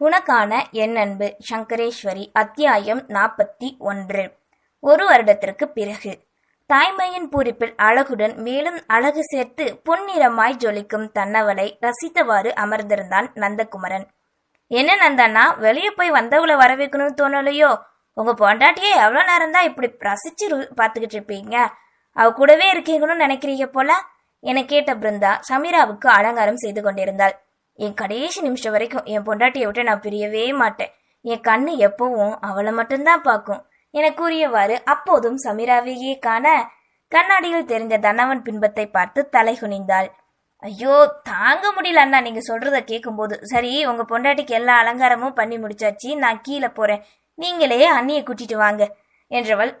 உனக்கான என் அன்பு சங்கரேஸ்வரி அத்தியாயம் நாற்பத்தி ஒன்று. ஒரு வருடத்திற்கு பிறகு. தாய்மையின் பூரிப்பில் அழகுடன் மேலும் அழகு சேர்த்து பொன்னிறமாய் ஜொலிக்கும் தன்னவளை ரசித்தவாறு அமர்ந்திருந்தான் நந்தகுமரன். என்ன நந்தண்ணா வெளியே போய் வந்தவளை வர வைக்கணும்னு தோணலையோ? உங்க பொண்டாட்டியே எவ்வளோ நேரம் தான் இப்படி ரசிச்சு ரு- பார்த்துக்கிட்டு இருப்பீங்க? அவ கூடவே இருக்கீங்கன்னு நினைக்கிறீங்க போல? என கேட்ட பிருந்தா சமீராவுக்கு அலங்காரம் செய்து கொண்டிருந்தாள். என் கடைசி நிமிஷம் வரைக்கும் என் பொண்டாட்டியை விட்டு நான் பிரியவே மாட்டேன். என் கண்ணு எப்பவும் அவளை மட்டும்தான் பார்க்கும். என கூறியவாறு அப்போதும் சமீராவையே காண கண்ணாடியில் தெரிந்த தனவன் பின்பத்தை பார்த்து தலை குனிந்தாள். ஐயோ தாங்க முடியல அண்ணா நீங்க சொல்றத கேட்கும்போது சரி உங்க பொண்டாட்டிக்கு எல்லா அலங்காரமும் பண்ணி முடிச்சாச்சு. நான் கீழே போறேன். நீங்களே அண்ணியை கூட்டிட்டு வாங்க என்றவள்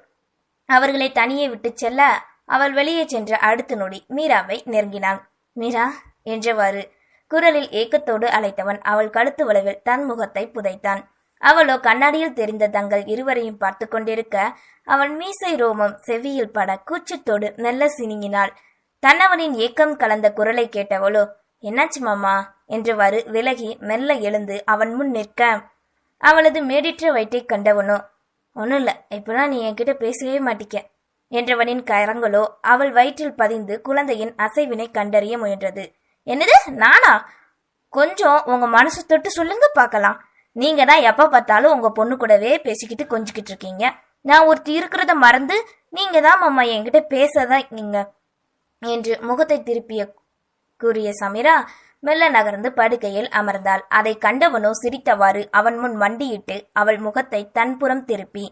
அவர்களை தனியே விட்டு செல்ல அவள் வெளியே சென்ற அடுத்த நொடி மீராவை நெருங்கினான் மீரா என்றவாறு குரலில் ஏக்கத்தோடு அழைத்தவன் அவள் கழுத்து வளைவில் தன் முகத்தை புதைத்தான். அவளோ கண்ணாடியில் தெரிந்த தங்கள் இருவரையும் பார்த்து கொண்டிருக்க அவள் மீசை ரோமம் செவியில் பட கூச்சத்தோடு மெல்ல சினிங்கினாள். தன்னவனின் ஏக்கம் கலந்த குரலை கேட்டவளோ என்னாச்சு மாமா? என்றவாறு விலகி மெல்ல எழுந்து அவன் முன் நிற்க. அவளது மேடிற்ற வயிற்றை கண்டவனோ ஒன்றும் இல்லை இப்போதான் நீ என்கிட்ட பேசவே மாட்டிக்க என்றவனின் கரங்களோ அவள் வயிற்றில் பதிந்து குழந்தையின் அசைவினை கண்டறிய முயன்றது. என்னது நானா? கொஞ்சம் உங்க மனசு தொட்டு சொல்லுங்க பார்க்கலாம். நீங்க தான் எப்ப பார்த்தாலும் உங்க பொண்ணு கூடவே பேசிக்கிட்டு கொஞ்சிக்கிட்டு இருக்கீங்க. நான் ஒருத்தி இருக்கிறத மறந்து நீங்க தான் மாமா என்கிட்ட பேசதான் நீங்க என்று முகத்தை திருப்பிய கூறிய சமீரா மெல்ல நகர்ந்து படுக்கையில் அமர்ந்தாள். அதை கண்டவனோ சிரித்தவாறு அவன் முன் மண்டியிட்டு அவள் முகத்தை தன்புறம் திருப்பி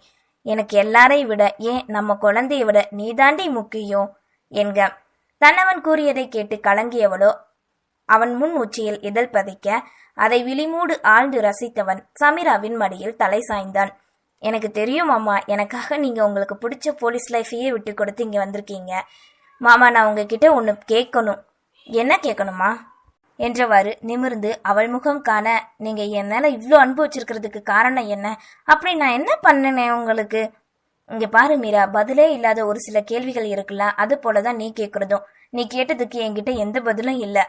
எனக்கு எல்லாரையும் விட ஏன் நம்ம குழந்தையை விட நீதாண்டி முக்கியம்? என்க. தன்னவன் கூறியதை கேட்டு கலங்கியவளோ அவன் முன் உச்சியில் இதழ் பதிக்க அதை விழிமூடு ஆழ்ந்து ரசித்தவன் சமீராவின் மடியில் தலை சாய்ந்தான். எனக்கு தெரியும் மாமா. எனக்காக நீங்க உங்களுக்கு பிடிச்ச போலீஸ் லைஃபையே விட்டு கொடுத்து இங்க வந்திருக்கீங்க. மாமா நான் உங்ககிட்ட ஒன்று கேட்கணும். என்ன கேட்கணுமா? என்றவாறு நிமிர்ந்து அவள் முகம் காண நீங்க என் மேல இவ்வளோ அன்பு வச்சிருக்கிறதுக்கு காரணம் என்ன? அப்படி நான் என்ன பண்ணினேன் உங்களுக்கு? இங்க பாரு மீரா. பதிலே இல்லாத ஒரு சில கேள்விகள் இருக்குல்ல அது போலதான் நீ கேட்கறதும் நீ கேட்டதுக்கு என்கிட்ட எந்த பதிலும் இல்லை.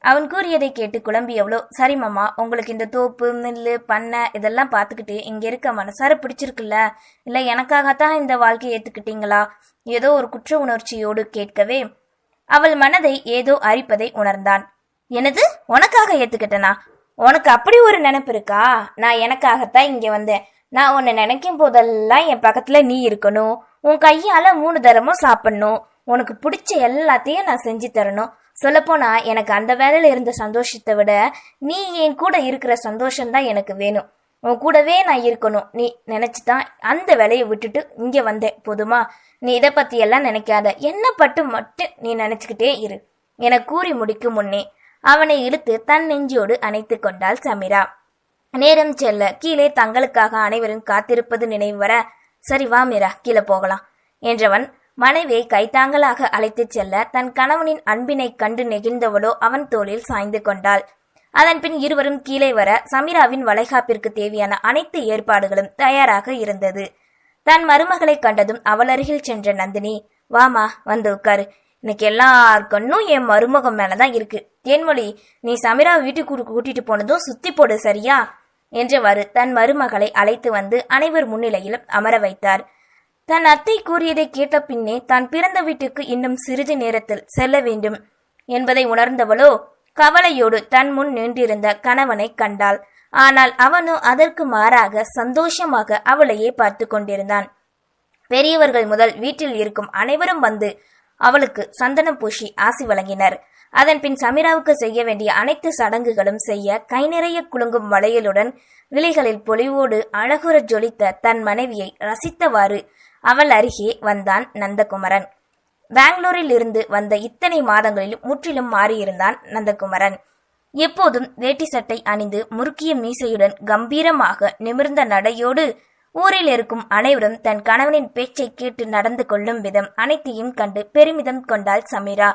அவன் கூறியதை கேட்டு குழம்பியவளோ சரி மாமா உங்களுக்கு இந்த தோப்பு மில்லு பண்ணை இதெல்லாம் பார்த்துக்கிட்டு இங்க இருக்க மனசார பிடிச்சிருக்குல்ல? இல்ல எனக்காகத்தான் இந்த வாழ்க்கையை ஏத்துக்கிட்டீங்களா? ஏதோ ஒரு குற்ற உணர்ச்சியோடு கேட்கவே. அவள் மனதை ஏதோ அரிப்பதை உணர்ந்தான். எனது உனக்காக ஏத்துக்கிட்டனா? உனக்கு அப்படி ஒரு நினைப்பு இருக்கா? நான் எனக்காகத்தான் இங்க வந்தேன். நான் உன்னை நினைக்கும் போதெல்லாம் என் பக்கத்துல நீ இருக்கணும். உன் கையால மூணு தரமும் சாப்பிடணும். உனக்கு பிடிச்ச எல்லாத்தையும் நான் செஞ்சு தரணும். சொல்லப்போனா எனக்கு அந்த வேலையில இருந்த சந்தோஷத்தை விட நீ என் கூட இருக்கிற சந்தோஷம் தான் எனக்கு வேணும். உன் கூடவே நான் இருக்கணும். நீ நினைச்சுதான் அந்த வேலையை விட்டுட்டு இங்க வந்தேன் போதுமா? நீ இதை பத்தி எல்லாம் நினைக்காத. என்ன பட்டு மட்டும் நீ நினைச்சுக்கிட்டே இரு. என கூறி முடிக்கும் முன்னே அவனை இழுத்து தன் நெஞ்சோடு அணைத்து கொண்டாள் சமீரா. நேரம் செல்ல கீழே தங்களுக்காக அனைவரும் காத்திருப்பது நினைவு வர சரி வா மீரா கீழே போகலாம் என்றவன் மனைவியை கைத்தாங்கலாக அழைத்துச் செல்ல தன் கணவனின் அன்பினை கண்டு நெகிழ்ந்தவளோ அவன் தோளில் சாய்ந்து கொண்டாள். அதன் பின் இருவரும் கீழே வர சமீராவின் வளைகாப்பிற்கு தேவையான அனைத்து ஏற்பாடுகளும் தயாராக இருந்தது. தன் மருமகளை கண்டதும் அவள் அருகில் சென்ற நந்தினி வாமா வந்து உட்காரு. இன்னைக்கு எல்லார் கண்ணும் என் மருமகம் மேலதான் இருக்கு. தேன்மொழி நீ சமீரா வீட்டுக்கு கூட்டிட்டு போனதும் சுத்தி போடு சரியா? என்றவாறு தன் மருமகளை அழைத்து வந்து அனைவர் முன்னிலையிலும் அமர வைத்தார். தன் அத்தை கூறியதை கேட்ட பின்னே தான் பிறந்த வீட்டுக்கு இன்னும் சிறிது நேரத்தில் செல்ல வேண்டும் என்பதை உணர்ந்தவளோ கவலையோடு தன் முன் நின்றிருந்த கணவனை கண்டாள். ஆனால் அவனோ அதற்கு மாறாக சந்தோஷமாக அவளையே பார்த்து கொண்டிருந்தான். பெரியவர்கள் முதல் வீட்டில் இருக்கும் அனைவரும் வந்து அவளுக்கு சந்தனம் பூசி ஆசி வழங்கினர். அதன் பின் சமீராவுக்கு செய்ய வேண்டிய அனைத்து சடங்குகளும் செய்ய கை நிறைய குலுங்கும் வளையலுடன் விலைகளில் பொலிவோடு அழகுற ஜொலித்த தன் மனைவியை ரசித்தவாறு அவள் அருகே வந்தான் நந்தகுமரன். பெங்களூரில் இருந்து வந்த இத்தனை மாதங்களிலும் முற்றிலும் மாறியிருந்தான் நந்தகுமரன். எப்போதும் வேட்டி சட்டை அணிந்து முறுக்கிய மீசையுடன் கம்பீரமாக நிமிர்ந்த நடையோடு ஊரில் இருக்கும் அனைவரும் தன் கணவனின் பேச்சை கேட்டு நடந்து கொள்ளும் விதம் அனைத்தையும் கண்டு பெருமிதம் கொண்டாள் சமீரா.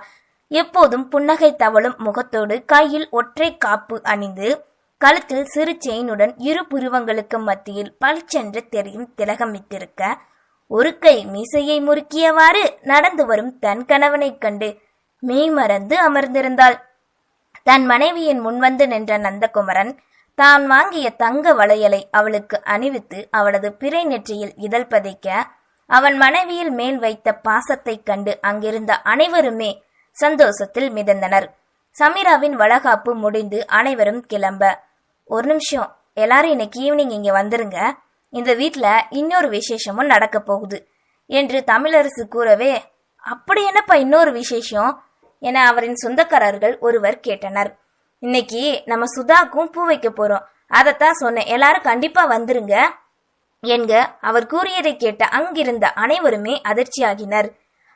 எப்போதும் புன்னகை தவழும் முகத்தோடு கையில் ஒற்றை காப்பு அணிந்து கழுத்தில் சிறு செயினுடன் இரு புருவங்களுக்கு மத்தியில் பளிச்சென்று தெரியும் திலகமிட்டிருக்க ஒரு கை மீசையை முறுக்கியவாறு நடந்து வரும் தன் கணவனைக் கண்டு மெய் மறந்து அமர்ந்திருந்தாள். தன் மனைவியின் முன்வந்து நின்ற நந்தகுமரன் தான் வாங்கிய தங்க வளையலை அவளுக்கு அணிவித்து அவளது பிறை நெற்றியில் இதழ் பதைக்க அவன் மனைவியில் மேல் வைத்த பாசத்தைக் கண்டு அங்கிருந்த அனைவருமே சந்தோஷத்தில் மிதந்தனர். சமீராவின் வளகாப்பு முடிந்து அனைவரும் கிளம்ப ஒரு நிமிஷம் எல்லாரும் இன்னைக்கு ஈவினிங் இங்க வந்துருங்க. இந்த வீட்ல இன்னொரு விசேஷமும் நடக்க போகுது என்று தமிழரசு கூறவே அப்படி என்னப்பா இன்னொரு விசேஷம்? என அவரின் சொந்தக்காரர்கள் ஒருவர் கேட்டனர். இன்னைக்கு நம்ம சுதாக்கும் பூ வைக்க போறோம். அதைத்தான் சொன்னேன். எல்லாரும் கண்டிப்பா வந்துருங்க. என்க அவர் கூறியதை கேட்ட அங்கிருந்த அனைவருமே அதிர்ச்சியாகினர்.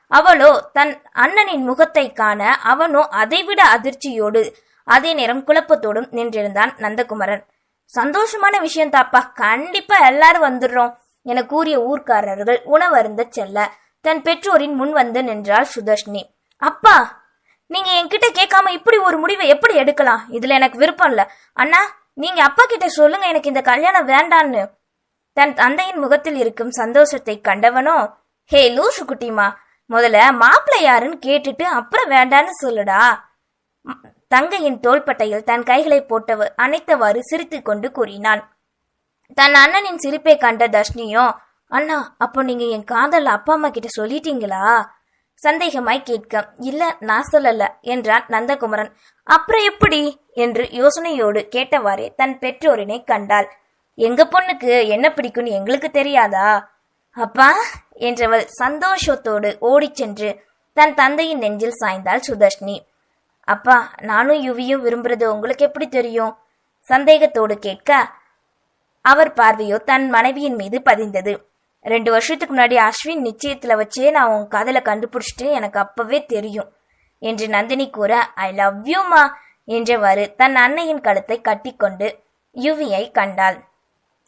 அவளோ தன் அண்ணனின் முகத்தை காண அவனோ அதைவிட அதிர்ச்சியோடு அதே நேரம் குழப்பத்தோடும் நின்றிருந்தான் நந்தகுமரன். சந்தோஷமான விஷயம் தாப்பா கண்டிப்பா எல்லாரும் வந்துடுறோம் என கூறிய ஊர்க்காரர்கள் உணவருந்த செல்ல தன் பெற்றோரின் முன் வந்து நின்றாள் சுதர்ஷினி. அப்பா நீங்க என்கிட்ட கேட்காம இப்படி ஒரு முடிவை எப்படி எடுக்கலாம்? இதுல எனக்கு விருப்பம் இல்ல. அண்ணா நீங்க அப்பா கிட்ட சொல்லுங்க எனக்கு இந்த கல்யாணம் வேண்டான்னு. தன் தந்தையின் முகத்தில் இருக்கும் சந்தோஷத்தை கண்டவனோ ஹே லூசு குட்டிமா முதல்ல மாப்பிள்ளை யாருன்னு கேட்டுட்டு அப்புறம் வேண்டான்னு சொல்லுடா. தங்கையின் தோள்பட்டையில் தன் கைகளை போட்டவர் அணைத்தவாறு சிரித்து கொண்டு கூறினான். தன் அண்ணனின் சிரிப்பை கண்ட தர்ஷினியும் அண்ணா அப்போ நீங்க என் காதல் அப்பா அம்மா கிட்ட சொல்லிட்டீங்களா? சந்தேகமாய் கேட்க இல்ல நான் சொல்லல என்றான் நந்தகுமரன். அப்புறம் எப்படி? என்று யோசனையோடு கேட்டவாறே தன் பெற்றோரினை கண்டாள். எங்க பொண்ணுக்கு என்ன பிடிக்கும்னு எங்களுக்கு தெரியாதா? அப்பா என்றவள் சந்தோஷத்தோடு ஓடிச் சென்று தன் தந்தையின் நெஞ்சில் சாய்ந்தாள் சுதர்ஷினி. அப்பா நானும் யுவியும் விரும்புறது உங்களுக்கு எப்படி தெரியும்? சந்தேகத்தோடு கேட்க அவர் பார்வையோ தன் மனைவியின் மீது பதிந்தது. ரெண்டு வருஷத்துக்கு முன்னாடி அஸ்வின் நிச்சயத்துல வச்சே நான் உன் காதலை கண்டுபிடிச்சிட்டு எனக்கு அப்பவே தெரியும் என்று நந்தினி கூற ஐ லவ் யூ மா என்றவாறு தன் அன்னையின் கழுத்தை கட்டிக்கொண்டு யுவியை கண்டாள்.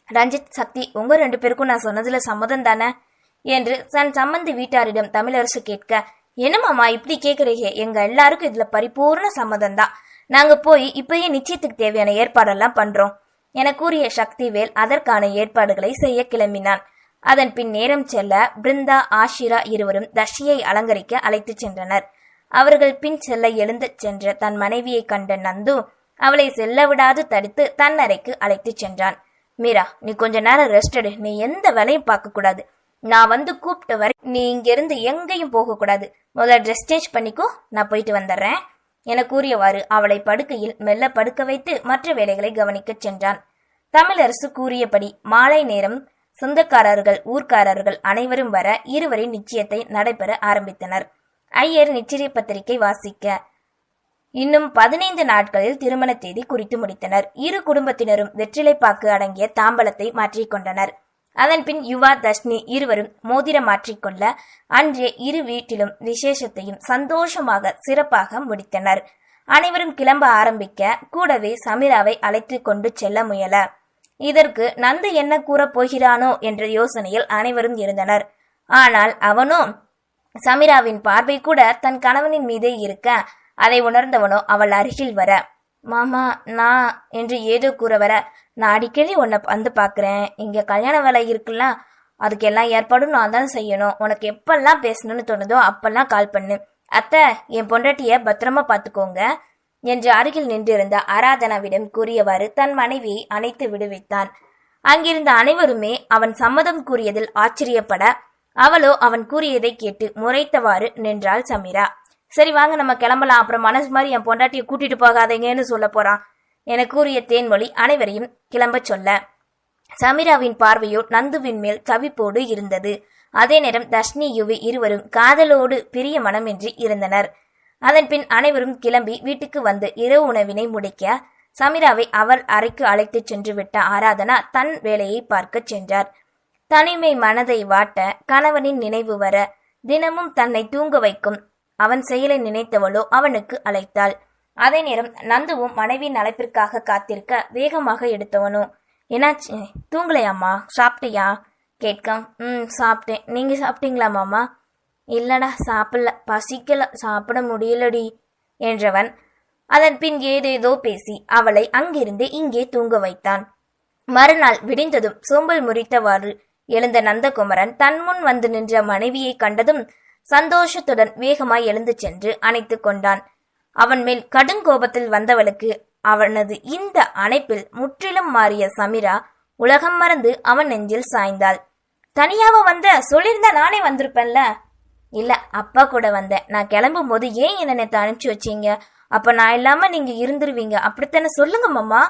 ரஞ்சித் சக்தி உங்க ரெண்டு பேருக்கும் நான் சொன்னதுல சம்மதம் தானே? என்று தன் சம்மந்தி வீட்டாரிடம் தமிழரசு கேட்க என்னமாமா இப்படி கேக்குறீங்க? எங்க எல்லாருக்கும் இதுல பரிபூர்ண சம்மதம் தான் நாங்க போய் இப்பயே நிச்சயத்துக்கு தேவையான ஏற்பாடெல்லாம் பண்றோம். என கூறிய சக்திவேல் அதற்கான ஏற்பாடுகளை செய்ய கிளம்பினான். அதன் பின் நேரம் செல்ல பிருந்தா ஆஷிரா இருவரும் தர்ஷியை அலங்கரிக்க அழைத்துச் சென்றனர். அவர்கள் பின் செல்ல எழுந்து சென்ற தன் மனைவியை கண்ட நந்து அவளை செல்ல விடாது தடுத்து தன் அறைக்கு அழைத்துச் சென்றான். மீரா நீ கொஞ்ச நேரம் ரெஸ்ட் எடு. நீ எந்த வேலையும் பார்க்க கூடாது. நான் வந்து கூப்பிட்டு வரை நீ இங்கிருந்து எங்கேயும் போக கூடாது முதல்ல ட்ரெஸ் சேஞ்ச் பண்ணிக்கோ நான் போயிட்டு வந்துடுறேன். என கூறியவாறு அவளை படுக்கையில் மெல்ல படுக்க வைத்து மற்ற வேலைகளை கவனிக்கச் சென்றான். தமிழரசு கூறியபடி மாலை நேரம் சொந்தக்காரர்கள் ஊர்க்காரர்கள் அனைவரும் வர இருவரின் நிச்சயத்தை நடைபெற ஆரம்பித்தனர். ஐயர் நிச்சய பத்திரிகை வாசிக்க இன்னும் பதினைந்து நாட்களில் திருமண தேதி குறித்து முடித்தனர். இரு குடும்பத்தினரும் வெற்றிலைப்பாக்கு அடங்கிய தாம்பலத்தை மாற்றிக்கொண்டனர் அதன்பின் யுவா தர்ஷினி இருவரும் மோதிரம் மாற்றிக்கொள்ள அன்றே இரு வீட்டிலும் விசேஷத்தையும் சந்தோஷமாக சிறப்பாக முடித்தனர். அனைவரும் கிளம்ப ஆரம்பிக்க கூடவே சமீராவை அழைத்து கொண்டு செல்ல முயல. இதற்கு நந்து என்ன கூறப் போகிறானோ என்ற யோசனையில் அனைவரும் இருந்தனர். ஆனால் அவனோ? சமீராவின் பார்வை கூட தன் கணவனின் மீதே இருக்க அதை உணர்ந்தவனோ அவள் அருகில் வர மாமா நான் என்று ஏதோ கூற வர நான் அடிக்கடி உன்னை வந்து பார்க்குறேன் இங்கே கல்யாண வேலை இருக்குல்ல அதுக்கெல்லாம் ஏற்பாடும் நான் தான் செய்யணும். உனக்கு எப்பெல்லாம் பேசணும்னு தோணுதோ அப்பெல்லாம் கால் பண்ணு. அத்தை என் பொண்டாட்டிய பத்திரமா பார்த்துக்கோங்க என்று அருகில் நின்றிருந்த ஆராதனாவிடம் கூறியவாறு தன் மனைவியை அணைத்து விடுவித்தான். அங்கிருந்த அனைவருமே அவன் சம்மதம் கூறியதில் ஆச்சரியப்பட அவளோ அவன் கூறியதை கேட்டு முறைத்தவாறு நின்றாள் சமீரா. சரி வாங்க நம்ம கிளம்பலாம். அப்புறம் மனசு மாதிரி என் பொண்டாட்டியை கூட்டிட்டு போகாதீங்கன்னு சொல்ல போறான். என கூறிய தேன்மொழி அனைவரையும் கிளம்பச் சொல்ல. சமீராவின் பார்வையோ நந்துவின் மேல் தவிப்போடு இருந்தது. அதே நேரம் தர்ஷினி யுவி இருவரும் காதலோடு பிரிய மனமின்றி இருந்தனர். அதன்பின் அனைவரும் கிளம்பி வீட்டுக்கு வந்து இரவு உணவினை முடிக்க சமீராவை அவர் அறைக்கு அழைத்துச் சென்று விட்ட ஆராதனா தன் வேலையை பார்க்கச் சென்றார். தனிமை மனதை வாட்ட கணவனின் நினைவு வர தினமும் தன்னை தூங்க வைக்கும் அவன் செயலை நினைத்தவளோ அவனுக்கு அழைத்தாள். அதே நேரம் நந்துவும் மனைவியின் அழைப்பிற்காக காத்திருக்க வேகமாக எடுத்தவனோ என்னாச்சு? தூங்கலையாம்மா? சாப்பிட்டியா? கேட்க ம் சாப்பிட்டேன். நீங்க சாப்பிட்டீங்களா மாமா? இல்லடா சாப்பிடல. பசிக்கல. சாப்பிட முடியலடி என்றவன் அதன் பின் ஏதேதோ பேசி அவளை அங்கிருந்து இங்கே தூங்க வைத்தான். மறுநாள் விடிந்ததும் சோம்பல் முறித்தவாறு எழுந்த நந்தகுமரன் தன் முன் வந்து நின்ற மனைவியை கண்டதும் சந்தோஷத்துடன் வேகமாய் எழுந்து சென்று அணைத்து கொண்டான். அவன் மேல் கடுங்கோபத்தில் வந்தவளுக்கு அவனது இந்த அணைப்பில் முற்றிலும் மாறிய சமிரா உலகம் மறந்து அவன் நெஞ்சில் சாய்ந்தாள். தனியாவ வந்த? சொல்லியிருந்தா நானே வந்திருப்பேன்ல? இல்ல அப்பா கூட வந்தேன் நான் கிளம்பும் போது ஏன் என்ன நேத்து அனுப்பிச்சு வச்சீங்க? அப்ப நான் இல்லாம நீங்க இருந்துருவீங்க. அப்படித்தானே சொல்லுங்க மாமா.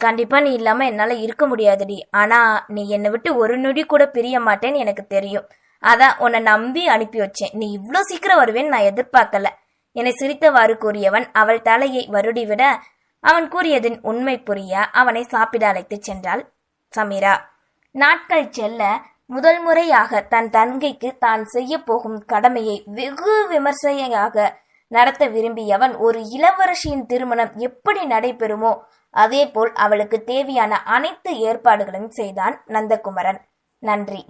கண்டிப்பா நீ இல்லாம என்னால இருக்க முடியாதுடி. ஆனா நீ என்னை விட்டு ஒரு நொடி கூட பிரிய மாட்டேன்னு எனக்கு தெரியும். அதான் உன்னை நம்பி அனுப்பி வச்சேன். நீ இவ்வளோ சீக்கிரம் வருவேன்னு நான் எதிர்பார்க்கல. என்னை சிரித்தவாறு கூறியவன் அவள் தலையை வருடிவிட அவன் கூறியதின் உண்மை புரிய அவனை சாப்பிட அழைத்துச் சென்றாள் சமீரா. நாட்கள் செல்ல முதல் முறையாக தன் தங்கைக்கு தான் செய்ய போகும் கடமையை வெகு விமர்சையாக நடத்த விரும்பியவன் ஒரு இளவரசியின் திருமணம் எப்படி நடைபெறுமோ அதேபோல் அவளுக்கு தேவையான அனைத்து ஏற்பாடுகளையும் செய்தான் நந்தகுமரன். நன்றி.